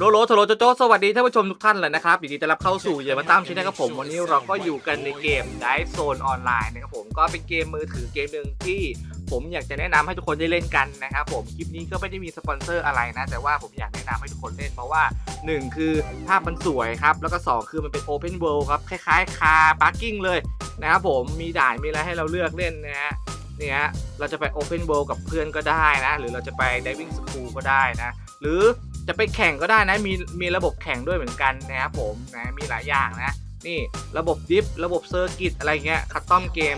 โลโลโทโลโจโจสวัสดีท่านผู้ชมทุกท่านเลยนะครับยินดีต้อนรับเข้าสู่อย่ามาตามชินนะครับผมวันนี้เราก็อยู่กันในเกม Dive Zone ออนไลน์นะครับผมก็เป็นเกมมือถือเกมหนึ่งที่ผมอยากจะแนะนำให้ทุกคนได้เล่นกันนะครับผมคลิปนี้ก็ไม่ได้มีสปอนเซอร์อะไรนะ แต่ว่าผมอยากแนะนำให้ทุกคนเล่นเพราะว่า 1 คือภาพมันสวยครับ แล้วก็ 2 คือมันเป็น Open World ครับ คล้ายๆคาร์พาร์กิ้งเลยนะครับผมมีด่านมีอะไรให้เราเลือกเล่นนะฮะเนี่ยเราจะไป Open World กับเพื่อนก็ได้นะ หรือเราจะไป Diving School ก็ได้นะ หรือ จะไปแข่งก็ได้นะมีมีระบบแข่งด้วยเหมือนกันนะครับผมนะมีหลายอย่างนะ นี่ระบบดิฟระบบเซอร์กิตอะไรเงี้ยคัสตอมเกม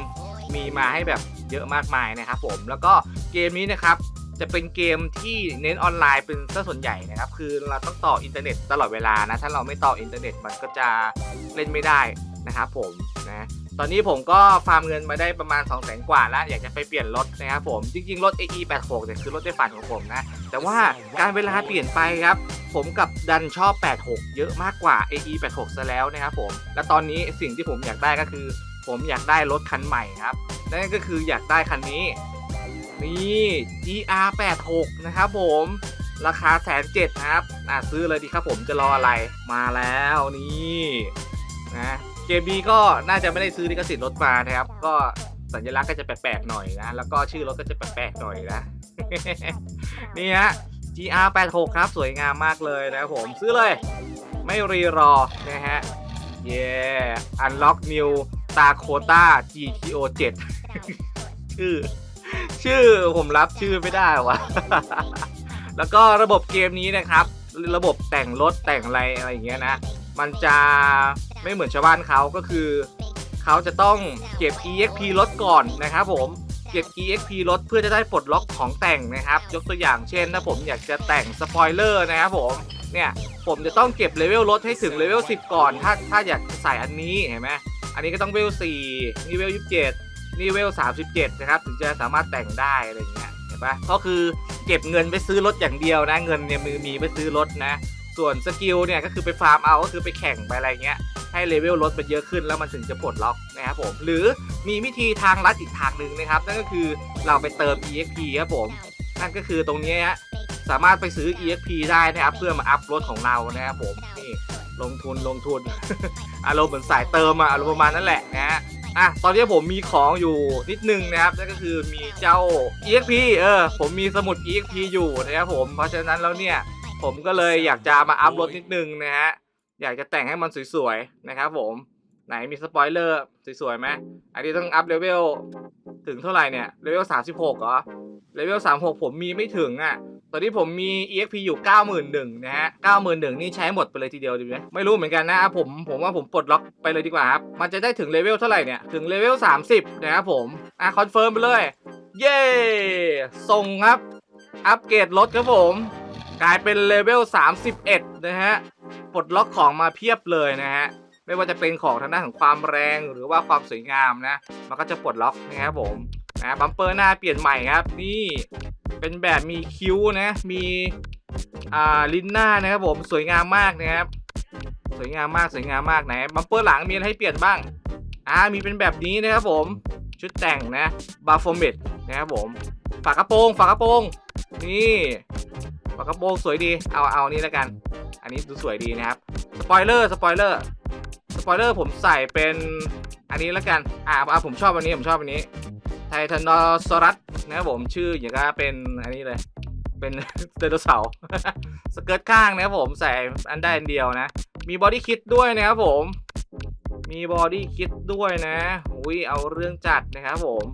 มีมาให้แบบเยอะมากมายนะครับผมแล้วก็เกมนี้นะครับจะเป็นเกมที่เน้นออนไลน์เป็นซะส่วนใหญ่นะครับ คือเราต้องต่ออินเทอร์เน็ตตลอดเวลานะ ถ้าเราไม่ต่ออินเทอร์เน็ตมันก็จะเล่นไม่ได้นะครับผมนะ ตอนนี้ผมก็ฟาร์มเงินมาได้ประมาณ 2 0 0 0 0 0กว่าแล้ว อยากจะไปเปลี่ยนรถนะครับผม จริง ๆ รถ AE 8 6 เนี่ยคือรถในฝันของผมนะ แต่ว่าการเวลาเปลี่ยนไปครับ ผมกับดันชอบ 86 เยอะมากกว่า AE 86 ซะแล้วนะครับผม และตอนนี้สิ่งที่ผมอยากได้ก็คือ ผมอยากได้รถคันใหม่ครับ นั่นก็คืออยากได้คันนี้ นี่ GR 86 นะครับผมราคาแสนเจ็ดครับ อะซื้อเลยดีครับผมจะรออะไร มาแล้วนี่นะ เกมนี้ก็น่าจะไม่ได้ซื้อลิขสิทธิ์รถมานะครับ ก็สัญลักษณ์ก็จะแปลกๆหน่อยนะ แล้วก็ชื่อรถก็จะแปลกๆหน่อยนะ นี่ฮะ GR 86ครับ สวยงามมากเลยนะครับผมซื้อเลย ไม่รีรอนะฮะ เย้ Unlock New Dakota GTO 7 ชื่อ ชื่อผมรับชื่อไม่ได้วะแล้วก็ระบบเกมนี้นะครับ ระบบแต่งรถแต่งอะไรอะไรอย่างเงี้ยนะ มันจะ ไม่เหมือนชาวบ้านเขาก็คือ เขาจะต้องเก็บ EXP รถก่อนนะครับผมเก็บ EXP รถเพื่อจะได้ปลดล็อกของแต่งนะครับ ยกตัวอย่างเช่นถ้าผมอยากจะแต่งสปอยเลอร์นะครับผมเนี่ยผมจะต้องเก็บเลเวลรถให้ถึงเลเวล10 ก่อน ถ้าถ้าอยากใส่อันนี้เห็นไหมอันนี้ก็ต้องเวล4นี่เวล27นี่เวล37นะครับถึงจะสามารถแต่งได้อะไรอย่างเงี้ยเห็นปะก็คือเก็บเงินไปซื้อรถอย่างเดียวนะ เงินเนี่ยมือมีไปซื้อรถนะ ส่วนสกิลเนี่ยก็คือไปฟาร์มเอา ก็คือไปแข่งไปอะไรเงี้ย ให้เลเวลรถมันเยอะขึ้นแล้วมันถึงจะปลดล็อกนะครับผม หรือมีวิธีทางลัดอีกทางหนึ่งนะครับ นั่นก็คือเราไปเติม EXP ครับผม นั่นก็คือตรงนี้ฮะ สามารถไปซื้อ EXP ได้นะครับ เพื่อมาอัพรถของเรานะครับผม นี่ลงทุนลงทุน อารมณ์เหมือนสายเติมอะอารมณ์ประมาณนั้นแหละนะฮะอะตอนนี้ผมมีของอยู่นิดนึงนะครับนั่นก็คือมีเจ้า EXP เออ ผมมีสมุด EXP อยู่นะครับผม เพราะฉะนั้นแล้วเนี่ย ผมก็เลยอยากจะมาอัพรถนิดนึงนะฮะ อยากจะแต่งให้มันสวยๆนะครับผม ไหนมีสปอยเลอร์สวยๆไหมอันนี้ต้องอัพเลเวลถึงเท่าไหร่เนี่ย เลเวล 36เหรอ เลเวล 36 ผมมีไม่ถึงอะ ตอนนี้ผมมี EXP อยู่ 91,000นะฮะ 91,000นี่ใช้หมดไปเลยทีเดียวดีไหมไม่รู้เหมือนกันนะผม ผมว่าผมปลดล็อกไปเลยดีกว่าครับ มันจะได้ถึงเลเวลเท่าไหร่เนี่ย ถึงเลเวล 30 นะครับผม อะคอนเฟิร์มไปเลย เย้ ส่งครับ อัปเกรดรถครับผม กลายเป็นเลเวล 31 นะฮะปลดล็อกของมาเพียบเลยนะฮะ ไม่ว่าจะเป็นของทางด้านของความแรงหรือว่าความสวยงามนะ มันก็จะปลดล็อกนะครับผมนะบัมเปอร์หน้าเปลี่ยนใหม่ครับ นี่เป็นแบบมีคิ้วนะ มีอ่าลิ้นหน้านะครับผมสวยงามมากนะครับ สวยงามมากสวยงามมากไหนบัมเปอร์หลังมีอะไรให้เปลี่ยนบ้างอ่ามีเป็นแบบนี้นะครับผมชุดแต่งนะบาร์โฟเมตนะครับผมฝากระโปรงฝากระโปรงนี่ ฝากระโปรงสวยดี เอาเอานี่แล้วกัน อันนี้ดูสวยดีนะครับ สปอยเลอร์ สปอยเลอร์ สปอยเลอร์ผมใส่เป็นอันนี้แล้วกันอ่าอ่าผมชอบอันนี้ ผมชอบอันนี้ ไททานอสรัสนะครับผม ชื่ออย่างก็เป็นอันนี้เลย เป็นไดโนเสาร์สเกิร์ตข้างนะครับผม ใส่อันได้อันเดียวนะ มีบอดี้คิดด้วยนะครับผม มีบอดี้คิดด้วยนะ อุ้ย เอาเรื่องจัดนะครับผม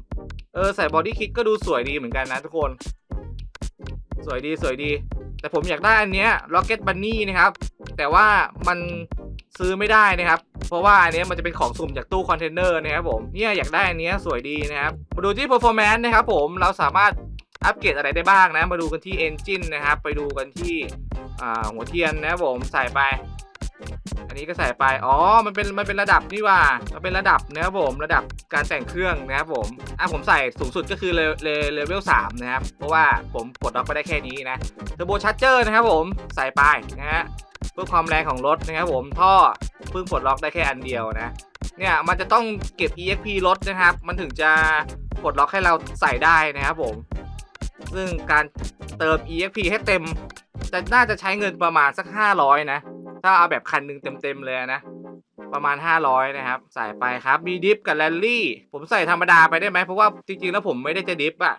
เออ ใส่บอดี้คิดก็ดูสวยดีเหมือนกันนะทุกคน สวยดีสวยดี แต่ผมอยากได้อันเนี้ย Rocket Bunny นะครับ แต่ว่ามันซื้อไม่ได้นะครับ เพราะว่าอันนี้มันจะเป็นของสุ่มจากตู้คอนเทนเนอร์นะครับผมเนี่ยอยากได้อันนี้สวยดีนะครับ มาดูที่ performance นะครับผมเราสามารถอัปเกรดอะไรได้บ้างนะ มาดูกันที่ engine นะครับ ไปดูกันที่หัวเทียนนะครับผมใส่ไป อันนี้ก็ใส่ไป อ๋อ มันเป็น มันเป็นระดับนี่ว่า มันเป็นระดับนะครับผม ระดับการแต่งเครื่องนะครับผม อะผมใส่สูงสุดก็คือเลเลเลเวลสามนะครับ เพราะว่าผมกดล็อกไปได้แค่นี้นะเทอร์โบชาร์เจอร์นะครับผม ใส่ไปนะฮะ เพื่อความแรงของรถนะครับผม ท่อเพิ่งปลดล็อกได้แค่อันเดียวนะ เนี่ย มันจะต้องเก็บ EXP รถนะครับ มันถึงจะปลดล็อกให้เราใส่ได้นะครับผม ซึ่งการเติม EXP ให้เต็ม จะน่าจะใช้เงินประมาณสัก 500 นะ ถ้าเอาแบบคันหนึ่งเต็มๆเลยนะ ประมาณ 500 นะครับ ใส่ไปครับ มีดิฟกับแรลลี่ ผมใส่ธรรมดาไปได้ไหม เพราะว่าจริงๆ แล้วผมไม่ได้จะดิฟอะ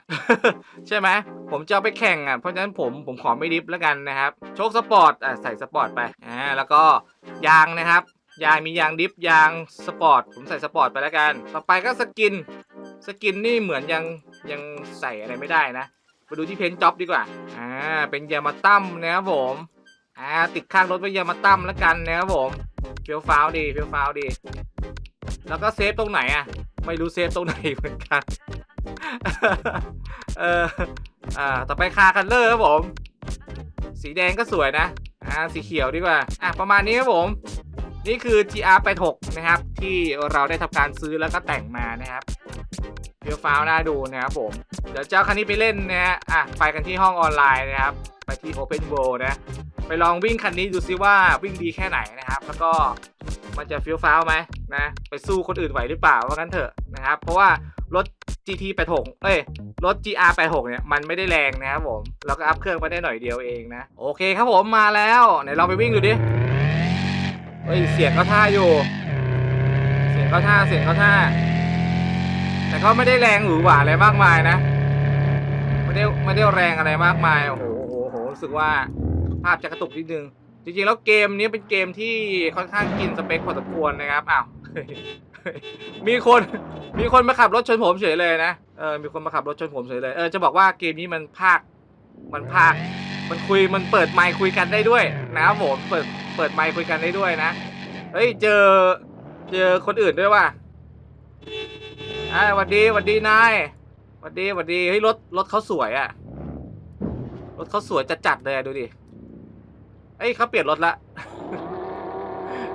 ใช่ไหม ผมจะเอาไปแข่งอะเพราะฉะนั้นผมผมขอไม่ดิฟแล้วกันนะครับ โชคสปอร์ตอะใส่สปอร์ตไป อ่า แล้วก็ยางนะครับ ยางมียางดิฟยางสปอร์ต ผมใส่สปอร์ตไปแล้วกัน ต่อไปก็สกิน สกินนี่เหมือนยังยังใส่อะไรไม่ได้นะ ไปดูที่เพนจ็อบดีกว่า อ่า เป็นยามาตั้มนะครับผม อ่าติดข้างรถไว้ยามาตั้มแล้วกันนะครับผมเฟี้ยวฟ้าวดีเฟี้ยวฟ้าวดี แล้วก็เซฟตรงไหนอะ ไม่รู้เซฟตรงไหนเหมือนกัน เอออ่าต่อไปคาคันเลอร์ครับผม สีแดงก็สวยนะอ่าสีเขียวดีกว่าอะประมาณนี้ครับผมนี่คือ GR 86นะครับ ที่เราได้ทำการซื้อแล้วก็แต่งมานะครับเฟี้ยวฟ้าวน่าดูนะครับผม เดี๋ยวเจ้าคันนี้ไปเล่นนะฮะอะไปกันที่ห้องออนไลน์นะครับ ไปที่ Open World นะ ไปลองวิ่งคันนี้ดูซิว่าวิ่งดีแค่ไหนนะครับ แล้วก็มันจะฟี้ยวฟ้าวไหมนะ ไปสู้คนอื่นไหวหรือเปล่าว่างั้นเถอะนะครับ เพราะว่ารถ GT 86เอ้ย รถ GR 86เนี่ย มันไม่ได้แรงนะครับผมเราก็อัพเครื่องมาได้หน่อยเดียวเองนะ โอเคครับผมมาแล้ว ไหนลองไปวิ่งดูดิ เฮ้ย เสียงเขาท่าอยู่ เสียงเขาท่า เสียงเขาท่า แต่ก็ไม่ได้แรงหรือหวาอะไรมากมายนะ ไม่ได้ไม่ได้แรงอะไรมากมาย โอ้โห รู้สึกว่าภาพจะกระตุกนิดนึง จริงๆ แล้วเกมนี้เป็นเกมที่ค่อนข้างกินสเปคพอสมควรนะครับอ้าวมีคนมีคนมาขับรถชนผมเฉยเลยนะเออมีคนมาขับรถชนผมเฉยเลยเออจะบอกว่าเกมนี้มันภาคมันภาคมันคุยมันเปิดไมค์คุยกันได้ด้วยนะครับผมเปิดเปิดไมค์คุยกันได้ด้วยนะเฮ้ยเจอเจอคนอื่นด้วยว่ะอ่าหวัดดีหวัดดีนายหวัดดีหวัดดีเฮ้ยรถรถเขาสวยอะ เขาสวยจัดจัดๆเลยดูดิเอ้ยเขาเปลี่ยนรถละ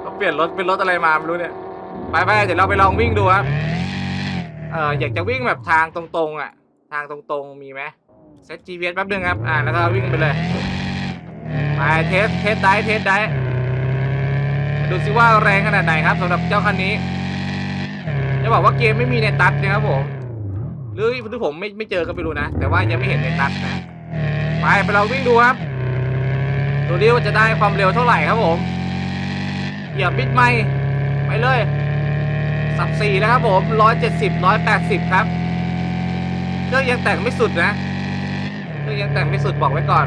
เขาเปลี่ยนรถเป็นรถอะไรมาไม่รู้เนี่ยไปไปเดี๋ยวเราไปลองวิ่งดูครับเอออยากจะวิ่งแบบทางตรงๆอะ ทางตรงๆมีไหมเซต GPS แป๊บนึงครับอ่าแล้วก็วิ่งไปเลยไปเทสเทสได้เทสได้ดูซิว่าแรงขนาดไหนครับสำหรับเจ้าคันนี้จะบอกว่าเกมไม่มีในตัดนะครับผมหรือหรือผมไม่ไม่เจอก็ไม่รู้นะ แต่ว่ายังไม่เห็นในตัดนะ ไปไปเราวิ่งดูครับ ดูดิว่าจะได้ความเร็วเท่าไหร่ครับผม เหยียบบิดไม่ไปเลย สับสี่แล้วครับผมร้อยเจ็ดสิบร้อยแปดสิบครับ เครื่องยังแต่งไม่สุดนะ เครื่องยังแต่งไม่สุดบอกไว้ก่อน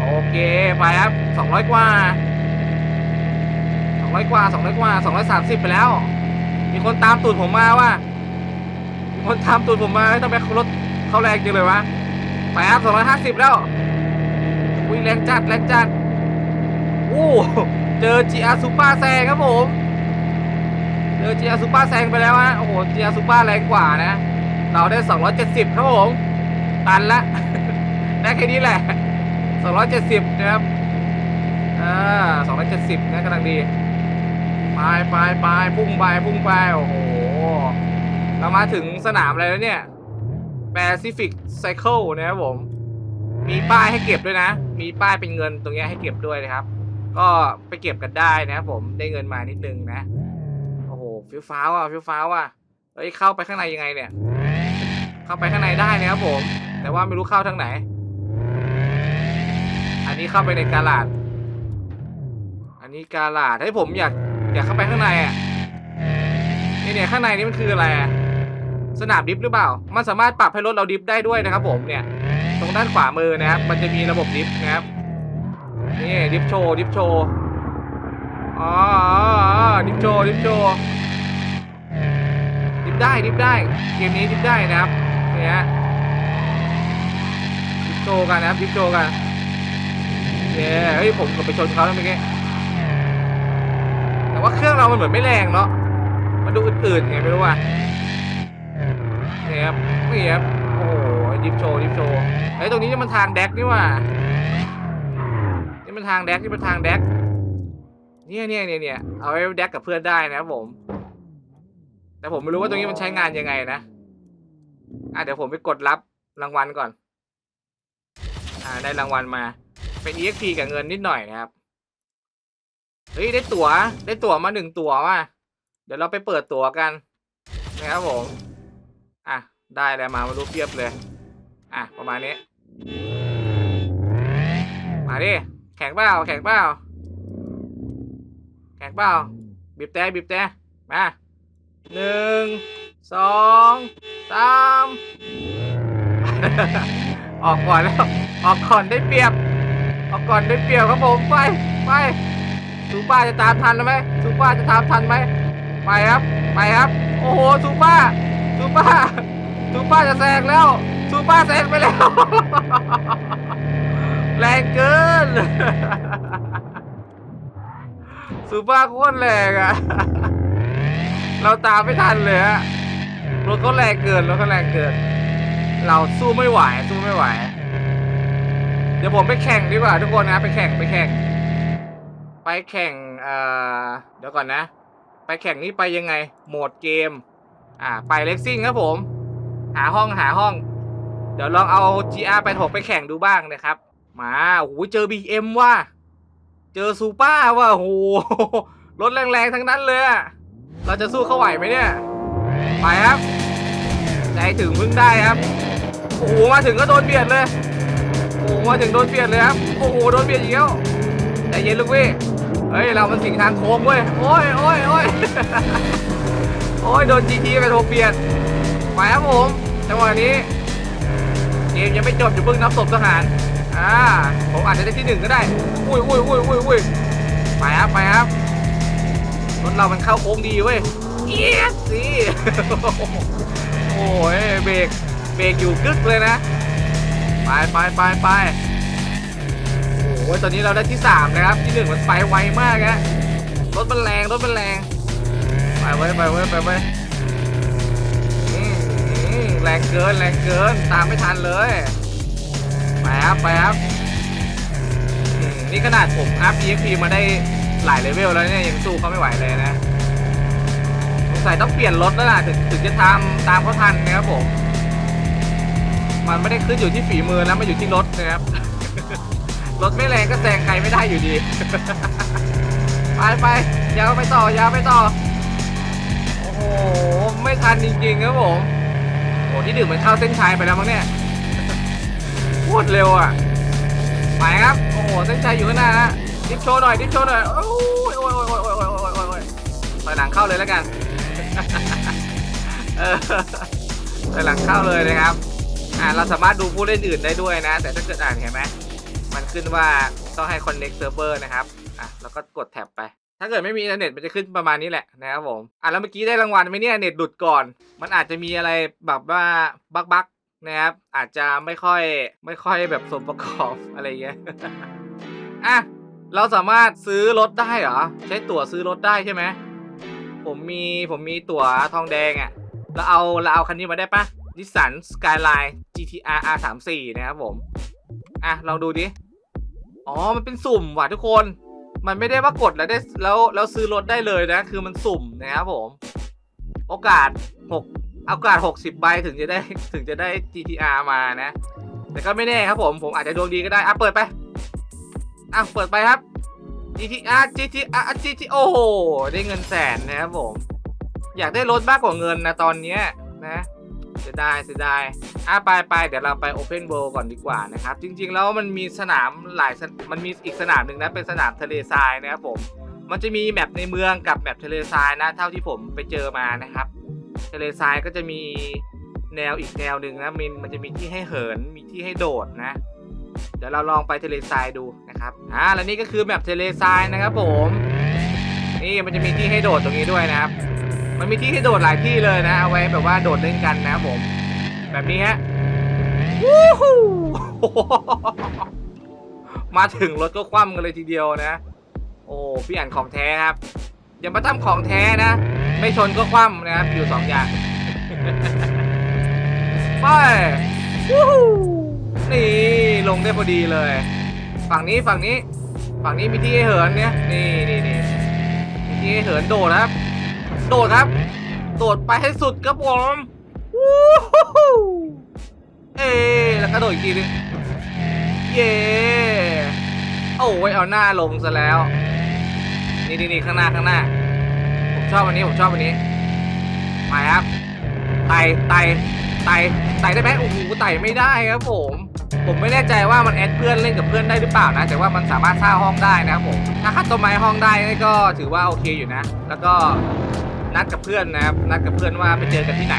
โอเคไปครับสองร้อยกว่าสองร้อยกว่าสองร้อยกว่าสองร้อยสามสิบไปแล้ว มีคนตามตูดผมมาว่า มีคนตามตูดผมมาให้ต้องไปรถเขาแรงจังเลยวะ ไปครับสองร้อยห้าสิบแล้วอุ้ยแรงจัดแรงจัดอู้เจอ GR Super แซงครับผม เจอ GR Super แซงไปแล้วฮะโอ้โห GR Super แรงกว่านะ เราได้ 270 ครับผม ตันละ ได้แค่นี้แหละ 270 นะครับอ่า270 นะกำลังดีไปไปไปพุ่งไปพุ่งไปโอ้โหเรามาถึงสนามอะไรแล้วเนี่ย Pacific Cycle นะครับผม มีป้ายให้เก็บด้วยนะ มีป้ายเป็นเงินตรงนี้ให้เก็บด้วยนะครับ ก็ไปเก็บกันได้นะครับผมได้เงินมานิดนึงนะ โอ้โหฟิวฟ้าวอะฟิวฟ้าวอะเฮ้ยเข้าไปข้างในยังไงเนี่ย เข้าไปข้างในได้นะครับผม แต่ว่าไม่รู้เข้าทางไหน อันนี้เข้าไปในกาลาด อันนี้กาลาดให้ผมอยากอยากเข้าไปข้างในอะเนี่ยข้างในนี่มันคืออะไรอะ สนามดิฟหรือเปล่า มันสามารถปรับให้รถเราดิฟได้ด้วยนะครับผมเนี่ย ตรงด้านขวามือนะครับ มันจะมีระบบดิฟนะครับ นี่ดิฟโชว์ดิฟโชว์ อ๋อดิฟโชว์ดิฟโชว์ ดิฟได้ดิฟได้ เกมนี้ดิฟได้นะครับ เนี่ฮะดิฟโชว์กันนะครับดิฟโชว์กันเย้เฮ้ยผมกับไปชนเขาแล้วเมื่อกี้แต่ว่าเครื่องเรามันเหมือนไม่แรงเนาะ มันดูอื่นๆไงไม่รู้ว่ะ นี่ครับนี่ครับโอ้โหดิฟโชว์ดิฟโชว์เฮ้ตรงนี้นี่มันทางแดกนี่ว่ะนี่มันทางแดกนี่มันทางแดกเนี่ยเนี่ยเนี่ยเนี่ยเอาไว้แดกกับเพื่อนได้นะครับผม แต่ผมไม่รู้ว่าตรงนี้มันใช้งานยังไงนะอะเดี๋ยวผมไปกดรับรางวัลก่อน อ่าได้รางวัลมา เป็น EXP กับเงินนิดหน่อยนะครับ เฮ้ยได้ตั๋วได้ตั๋วมาหนึ่งตั๋วว่ะ เดี๋ยวเราไปเปิดตั๋วกันนะครับผม อะ ได้แล้วมามารูเพียบเลย อะ ประมาณนี้ มาดิ แข่งเปล่าแข่งเปล่าแข่งเปล่าบีบแต่บีบแต่มาหนึ่งสองสามออกก่อนแล้ว ออกก่อนได้เปรียบ ออกก่อนได้เปรียบครับผมไปไปซูป้าจะตามทันไหมซูป้าจะตามทันไหมไปครับ ไปครับ โอ้โหซูป้า ซูป้าซูป้าจะแซงแล้วซูป้าแซงไปแล้ว แรงเกินซูป้าโคตรแรงอะเราตามไม่ทันเลยฮะรถเขาแรงเกินรถเขาแรงเกิน เราสู้ไม่ไหวสู้ไม่ไหว เดี๋ยวผมไปแข่งดีกว่าทุกคนนะไปแข่งไปแข่ง ไปแข่งเอ่อเดี๋ยวก่อนนะ ไปแข่งนี้ไปยังไง โหมดเกม อ่าไปเล็กซิ่งครับผม หาห้องหาห้อง เดี๋ยวลองเอา GR ไปถกไปแข่งดูบ้างนะครับ มาโอ้โหเจอ BM ว่ะเจอซูเปอร์ว่ะโอ้โหรถแรงๆทั้งนั้นเลยเราจะสู้เขาไหวไหมเนี่ย ไปครับใจถึงพึ่งได้ครับโอ้โหมาถึงก็โดนเบียดเลยโอ้โหมาถึงโดนเบียดเลยครับโอ้โหโดนเบียดอีกแล้วใจเย็นลูกพี่เฮ้ยเรามันสิงทางโค้งเว้ยโอ้ยโอ้ยโอ้ย โอ้ยโดน GT ไปโทเบียดไปครับผมจังหวะนี้เกมยังไม่จบอยู่เพิ่งนับศพทหารอ่าผมอาจจะได้ที่หนึ่งก็ได้ อุ้ยอุ้ยอุ้ยอุ้ยอุ้ยไปครับไปครับรถเรามันเข้าโค้งดีเว้ยเอียดสิโอ้ยเบรกเบรกอยู่กึกเลยนะ ไปไปไปไปโอ้ยตอนนี้เราได้ที่สามนะครับที่หนึ่งมันไปไวมากฮะรถมันแรงรถมันแรง ไปเว้ยไปเว้ยไปเว้ยอืมอืมแรงเกินแรงเกินตามไม่ทันเลยไปครับไปครับอืมนี่ขนาดผมอัพ EXP มาได้หลายเลเวลแล้วเนี่ยยังสู้เขาไม่ไหวเลยนะสงสัยต้องเปลี่ยนรถแล้วล่ะถึงถึงจะทำตามเขาทันนะครับผมมันไม่ได้ขึ้นอยู่ที่ฝีมือแล้วมันอยู่ที่รถนะครับ รถไม่แรงก็แซงใครไม่ได้อยู่ดี ไปไปยาวไปต่อยาวไปต่อ ไม่ทันจริงๆครับผมโอ้ที่ดื่มมันเข้าเส้นชัยไปแล้วมั้งเนี่ยโคตรเร็วอะไปครับ โอ้โหเส้นชัยอยู่ข้างหน้าฮะดิฟโชว์หน่อยดิฟโชว์หน่อยโอ้ยโอ้ยโอ้ยโอ้ยโอ้ยโอ้ยโอ้ยโอ้ยถอยหลังเข้าเลยแล้วกันเออถอยหลังเข้าเลยนะครับอ่าเราสามารถดูผู้เล่นอื่นได้ด้วยนะ แต่ถ้าเกิดอ่านเห็นไหมมันขึ้นว่าต้องให้ connect server นะครับอะแล้วก็กดแท็บไป ถ้าเกิดไม่มีอินเทอร์เน็ตมันจะขึ้นประมาณนี้แหละนะครับผมอะแล้วเมื่อกี้ได้รางวัลไหมเนี่ยเน็ตหลุดก่อน มันอาจจะมีอะไรแบบว่าบั๊กบักๆนะครับอาจจะไม่ค่อยไม่ค่อยแบบสมประกอบอะไรเงี้ยอะเราสามารถซื้อรถได้เหรอใช้ตั๋วซื้อรถได้ใช่ไหมผมมีผมมีตั๋วทองแดงอะ่ะเราเอาเราเอาคันนี้มาได้ปะนิสสันสกายไลน์ GTR R34 นะครับผม อะลองดูดิ อ๋อ มันเป็นสุ่มว่ะทุกคน มันไม่ได้ว่ากดแล้วได้แล้วแล้วซื้อรถได้เลยนะ คือมันสุ่มนะครับผม โอกาส6โอกาส60ใบถึงจะได้ถึงจะได้ GTR มานะ แต่ก็ไม่แน่ครับผมผมอาจจะดวงดีก็ได้อะเปิดไปอะเปิดไปครับ GTR GTR GT โอ้โหได้เงินแสนนะครับผม อยากได้รถมากกว่าเงินนะตอนเนี้ยนะ สียดายเสียดายอะไปไปเดี๋ยวเราไป Open World ก่อนดีกว่านะครับ จริง ๆ แล้วมันมีสนามหลายมันมีอีกสนามหนึ่งนะเป็นสนามทะเลทรายนะครับผม มันจะมีแมปในเมืองกับแมปทะเลทรายนะเท่าที่ผมไปเจอมานะครับ ทะเลทรายก็จะมีแนวอีกแนวหนึ่งนะมันมันจะมีที่ให้เหินมีที่ให้โดดนะ เดี๋ยวเราลองไปทะเลทรายดูนะครับอ่าแล้วนี่ก็คือแมปทะเลทรายนะครับผม นี่มันจะมีที่ให้โดดตรงนี้ด้วยนะครับ มันมีที่ให้โดดหลายที่เลยนะ เอาไว้แบบว่าโดดเล่นกันนะผม แบบนี้ฮะวู้ฮู้มาถึงรถก็คว่ำกันเลยทีเดียวนะ โอ้พี่อ่านของแท้ครับ อย่ามาทำของแท้นะ ไม่ชนก็คว่ำนะครับ อยู่สองอย่าง ไปวู้ฮู้นี่ลงได้พอดีเลย ฝั่งนี้ฝั่งนี้ ฝั่งนี้มีที่ให้เหินเนี่ย นี่นี่นี่มีที่ให้เหินโดดครับ โดดครับ โดดไปให้สุดครับผมวู้ฮู้เอ๊แล้วก็โดดอีกทีนึงเย้โอ้ยเอาหน้าลงซะแล้ว นี่นี่นี่ข้างหน้าข้างหน้า ผมชอบอันนี้ผมชอบอันนี้ไปครับไต่ไต่ไต่ไต่ได้ไหมโอ้โหไต่ไม่ได้ครับผม ผมไม่แน่ใจว่ามันแอดเพื่อนเล่นกับเพื่อนได้หรือเปล่านะ แต่ว่ามันสามารถสร้างห้องได้นะครับผม ถ้าคัดต้นไม้ห้องได้นี่ก็ถือว่าโอเคอยู่นะ แล้วก็ นัดกับเพื่อนนะครับ นัดกับเพื่อนว่าไปเจอกันที่ไหน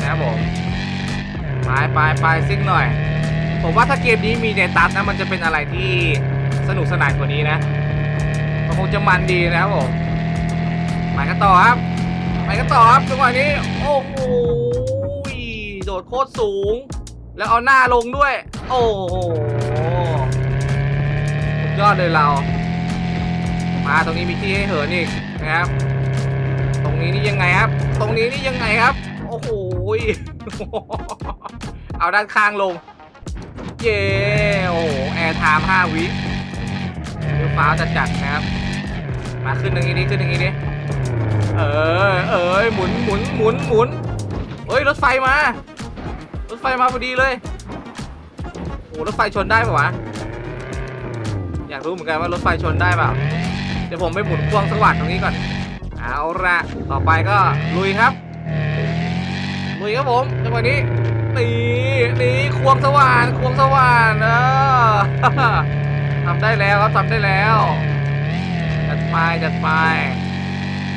นะครับผมไปไปไปซิ่งหน่อย ผมว่าถ้าเกมนี้มีเนตัสนะมันจะเป็นอะไรที่สนุกสนานกว่านี้นะมันคงจะมันดีนะครับผมไปกันต่อครับไปกันต่อครับจังหวะนี้ โอ้โหโดดโคตรสูง แล้วเอาหน้าลงด้วย โอ้โหยอดเลยเรา มาตรงนี้มีที่ให้เหินอีกนะครับ นี้นี่ยังไงครับ ตรงนี้นี่ยังไงครับ โอ้โหเอาด้านข้างลง เย้โอ้แอร์ไทม์ห้าวิเดี๋ยวฟ้าจะจัดนะครับ มาขึ้นตรงนี้ดิขึ้นตรงนี้ดิเออเอ้ยหมุนหมุนหมุนหมุนเฮ้ยรถไฟมา รถไฟมาพอดีเลยโอ้รถไฟชนได้ปะวะอยากรู้เหมือนกันว่ารถไฟชนได้เปล่าเดี๋ยวผมไปหมุนควงสวัสดตรงนี้ก่อน เอาละต่อไปก็ลุยครับ ลุยครับผมจังหวะนี้นี่นี่ควงสว่านควงสว่านเออทำได้แล้วครับทำได้แล้วจัดไปจัดไป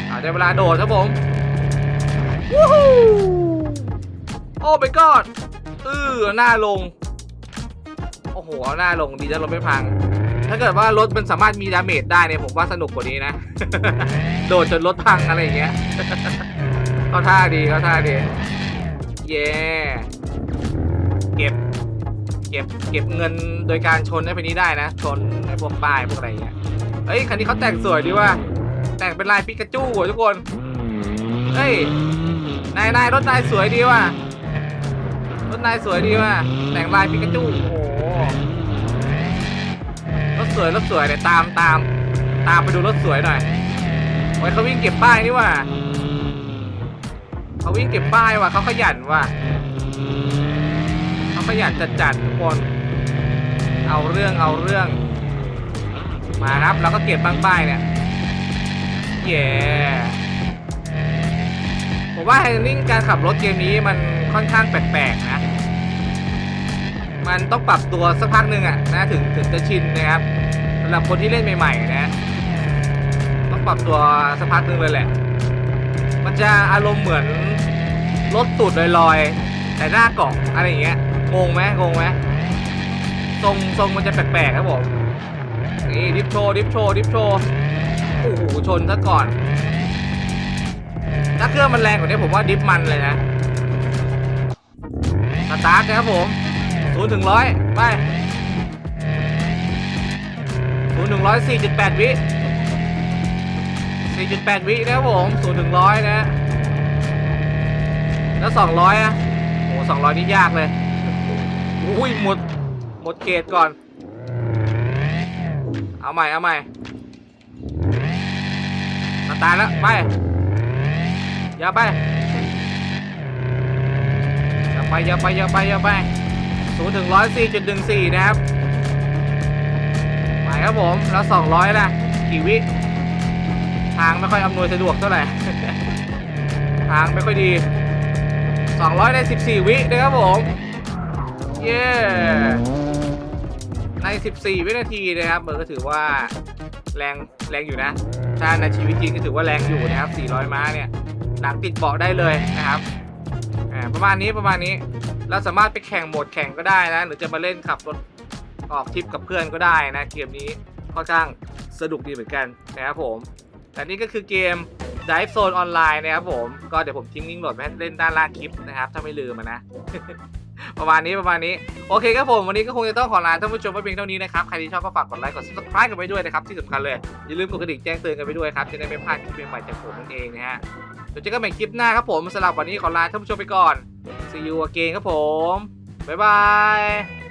เอาได้เวลาโดดครับผมวู้ฮู้โอ้ my god เออหน้าลง โอ้โหหน้าลงดีนะรถไม่พัง ถ้าเกิดว่ารถมันสามารถมีดาเมจได้เนี่ยผมว่าสนุกกว่านี้นะ โดดจนรถพังอะไรอย่างเงี้ยเขาท่าดีเขาท่าดี เย้เก็บ เก็บ เก็บเงินโดยการชนไอ้พวกนี้ได้นะ ชนไอ้พวกป้ายพวกอะไรอย่างเงี้ยเฮ้ยคันนี้เขาแต่งสวยดีว่า แต่งเป็นลายปิกาจูอะทุกคน เฮ้ย นายนายรถนายสวยดีว่ะ รถนายสวยดีว่ะ แต่งลายปิกาจู โอ้โห สวยรถสวยเดี๋ยวตามตามตามไปดูรถสวยหน่อยโอ้ยเขาวิ่งเก็บป้ายนี่ว่ะเขาวิ่งเก็บป้ายว่ะเขาขยันว่ะเขาขยันจัดจัดทุกคน เอาเรื่องเอาเรื่อง มาครับเราก็เก็บบางป้ายเนี่ยเย้ผมว่าแฮนดิ้งการขับรถเกมนี้มันค่อนข้างแปลกๆนะ มันต้องปรับตัวสักพักหนึ่งอะนะถึงถึงจะชินนะครับำหรับคนที่เล่นใหม่ ๆ นะ ต้องปรับตัวสักพักนึงเลยแหละ มันจะอารมณ์เหมือนรถตูดลอยๆ แต่หน้าเกาะอะไรอย่างเงี้ยงงไหมงงไหมทรงทรงมันจะแปลกๆครับผมนี่ดิฟโชว์ดิฟโชว์ดิฟโชว์โอ้โหชนซะก่อน ถ้าเครื่องมันแรงกว่านี้ผมว่าดิฟมันเลยนะสตาร์ทนะครับผมศูนย์ถึงร้อยไป ศูนย์ถึงร้อยสี่จุดแปดวิสี่จุดแปดวินะครับผมศูนย์ถึงร้อยนะ แล้วสองร้อยอะโอ้สองร้อยนี่ยากเลย อุ้ยหมด หมดเขตก่อน เอาใหม่ เอาใหม่สตาร์ทแล้ว ไป อย่าไป อย่าไป อย่าไป อย่าไป อย่าไปศูนย์ถึงร้อยสี่จุดหนึ่งสี่นะครับ ครับผมแล้วสองร้อยนะกี่วิทางไม่ค่อยอำนวยสะดวกเท่าไหร่ทางไม่ค่อยดีสองร้อยในสิบสี่วินะครับผม เย้ ใน 14 วินาทีนะครับมันก็ถือว่าแรงแรงอยู่นะ ถ้าในชีวิตจริงก็ถือว่าแรงอยู่นะครับ 400 ม้าเนี่ย หนังติดเบาะได้เลยนะครับ ประมาณนี้ประมาณนี้ เราสามารถไปแข่งโหมดแข่งก็ได้นะ หรือจะมาเล่นขับรถ ออกทริปกับเพื่อนก็ได้นะ เกมนี้ค่อนข้างสนุกดีเหมือนกันนะครับผมแต่นี่ก็คือเกม Dive Zone Online นะครับผมก็เดี๋ยวผมทิ้งลิงก์โหลดไว้เล่นด้านล่างคลิปนะครับ ถ้าไม่ลืมนะ ประมาณนี้ประมาณนี้ โอเคครับผมวันนี้ก็คงจะต้องขอลาท่านผู้ชมไปเพียงเท่านี้นะครับ ใครที่ชอบก็ฝากกดไลค์กด subscribe กันไปด้วยนะครับ ที่สำคัญเลย อย่าลืมกดกระดิ่งแจ้งเตือนกันไปด้วยครับ จะได้ไม่พลาดคลิปใหม่ๆจากผมนั่นเองนะฮะเดี๋ยวเจอกันใหม่คลิปหน้าครับผมสำหรับวันนี้ขอลาท่านผู้ชมไปก่อน see you again ครับผมบ๊ายบาย